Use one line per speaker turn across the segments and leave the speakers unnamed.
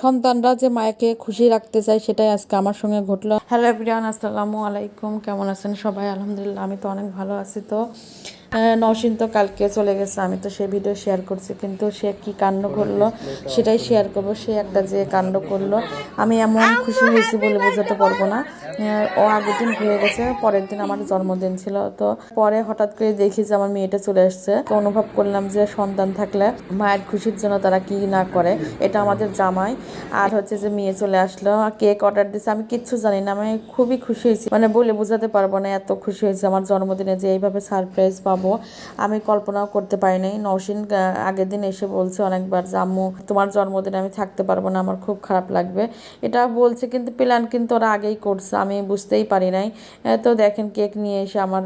সন্তানরা যে মায়াকে খুশি রাখতে চায় সেটাই আজকে আমার সঙ্গে ঘটলো। হ্যালো এভরিওয়ান, আসসালামু আলাইকুম। কেমন আছেন সবাই? আলহামদুলিল্লাহ, আমি তো অনেক ভালো আছি। তো নওশিন তো কালকে চলে গেছে, আমি তো সেই ভিডিও শেয়ার করছি, কিন্তু সে কি কাণ্ড করল, সেটাই শেয়ার করব, সে একটা যে কাণ্ড করল, আমি এমন খুশি হয়েছি বলে বোঝাতে পারব না। ও আগের দিন হয়ে গেছে, পরের দিন আমার জন্মদিন ছিল, তো পরে হঠাৎ করে দেখি যে আমার মেয়েটা চলে আসছে, তো অনুভব করলাম যে সন্তান থাকলে মায়ের খুশির জন্য তারা কি না করে, এটা আমাদের জামাই। আর হচ্ছে যে মেয়ে চলে আসলো, কেক অর্ডার দিছে, আমি কিচ্ছু জানি না, আমি খুবই খুশি হয়েছি মানে বলে বোঝাতে পারব না এত খুশি হয়েছে আমার জন্মদিনে যে এইভাবে সারপ্রাইজ পাবো। আমি কল্পনাও করতে পারি নাই নওশিন আগের দিন এসে বলছে অনেকবার যে, আম্মু, তোমার জন্মদিনে আমি থাকতে পারব না, আমার খুব খারাপ লাগবে। এটা বলছে, কিন্তু প্ল্যান কিন্তু ওরা আগেই করছে। আমি বুঝতেই পারি নাই। তো দেখেন, কেক নিয়ে এসে আমার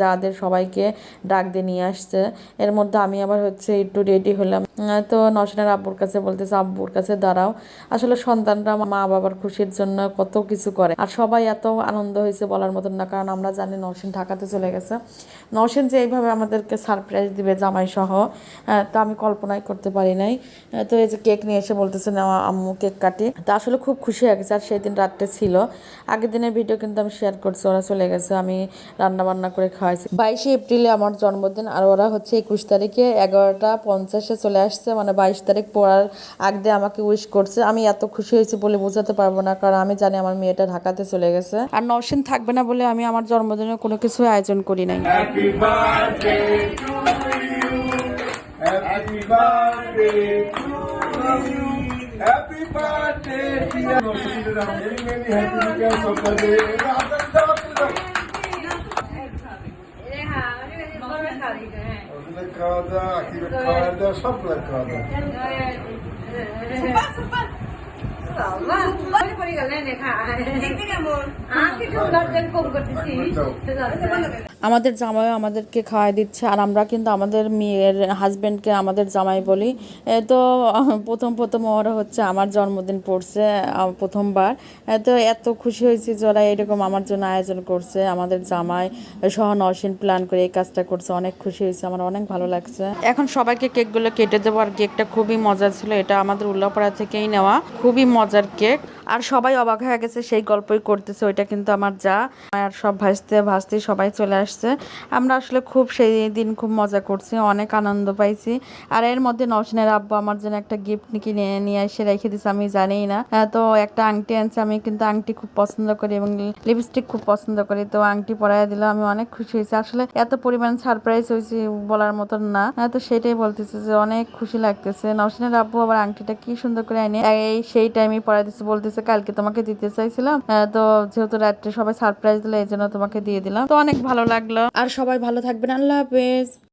যাদের সবাইকে ডাক দিয়ে নিয়ে আসছে, এর মধ্যে আমি আবার হচ্ছে একটু রেডি হলাম। তো নওশিনের আব্বুর কাছে বলতেছে, আব্বুর কাছে দাঁড়াও। আসলে সন্তানরা মা বাবার খুশির জন্য কত কিছু করে। আর সবাই এত আনন্দ হয়েছে বলার মতন না, কারণ আমরা জানি নওশিন ঢাকাতে চলে গেছে। নওশিন যে এইভাবে আমাদেরকে সারপ্রাইজ দিবে জামাই সহ তা আমি কল্পনাই করতে পারি নাই। তো এই যে কেক নিয়ে এসে বলতেছে না আম্মু কেক কাটি। তা আসলে খুব খুশি হয়ে গেছে, আর সেই দিন রাত্রে ছিল। আগের দিনের ভিডিও কিন্তু আমি শেয়ার করছি, ওরা চলে গেছে, আমি রান্না বান্না করে খাওয়াইছি। বাইশে এপ্রিলে আমার জন্মদিন, আর ওরা হচ্ছে একুশ তারিখে এগারোটা পঞ্চাশে চলে আসছে মানে বাইশ তারিখ পড়ার আগ দিয়ে আমাকে উইশ করছে। আমি এত খুশি হয়েছি বলে বোঝাতে পারব না, কারণ আমি জানি আমার মেয়েটা ঢাকাতে চলে গেছে। আর নওশিন থাকবে না বলে আমি আমার জন্মদিনে কোনো কিছু আয়োজন করি নাই।
birthday to you. Happy birthday to you. Happy birthday to you. Many, many happy returns of the day. Kağıda, akibet kağıda, sabla kağıda. Süper süper. Allah.
আমাদের জামাইও আমাদেরকে খাওয়াই দিচ্ছে, আর আমরা কিন্তু আমাদের মেয়ের হাজবেন্ডকে আমাদের জামাই বলি। তো, প্রথম প্রথম ওরা হচ্ছে আমার জন্মদিন পড়ছে প্রথমবার। তো এত খুশি হয়েছি যে ওরা এরকম আমার জন্য আয়োজন করছে। আমাদের জামাই সহ নসীন প্ল্যান করে এই কাজটা করছে, অনেক খুশি হয়েছে, আমার অনেক ভালো লাগছে। এখন সবাইকে কেকগুলো কেটে দেবো, আর কেকটা খুবই মজা ছিল, এটা আমাদের উল্লাপাড়া থেকেই নেওয়া। খুবই মজার কেক আর সবাই অবাক হয়ে গেছে, সেই গল্পই করতেছে, ওইটা কিন্তু আমার যা। আর সব ভাসতে ভাসতে সবাই চলে আসছে। আমরা আসলে খুব সেই দিন খুব মজা করছি, অনেক আনন্দ পাইছি। আর এর মধ্যে নওশিনের আব্বু আমার জন্য একটা গিফট কিনে নিয়ে এসে রেখে দিছে, আমি জানিই না। তো একটা আংটি আনছে আমি কিন্তু আংটি খুব পছন্দ করি এবং লিপস্টিক খুব পছন্দ করি। তো আংটি পরাই দিল, আমি অনেক খুশি হয়েছি। আসলে এত পরিমাণ সারপ্রাইজ হয়েছি বলার মতন না। তো সেটাই বলতেছে যে অনেক খুশি লাগতেছে। নওশিনের আব্বু আবার আংটিটা কি সুন্দর করে আইনে এই সেই টাইমে পরাই দিচ্ছে বলতেছে কালকে তোমাকে দিতে চাইছিলাম। তো যেহেতু রাত্রে সবাই সারপ্রাইজ দিলে, এই জন্য তোমাকে দিয়ে দিলাম। তো অনেক ভালো লাগল। আর সবাই ভালো থাকবেন। আল্লাহ হাফেজ।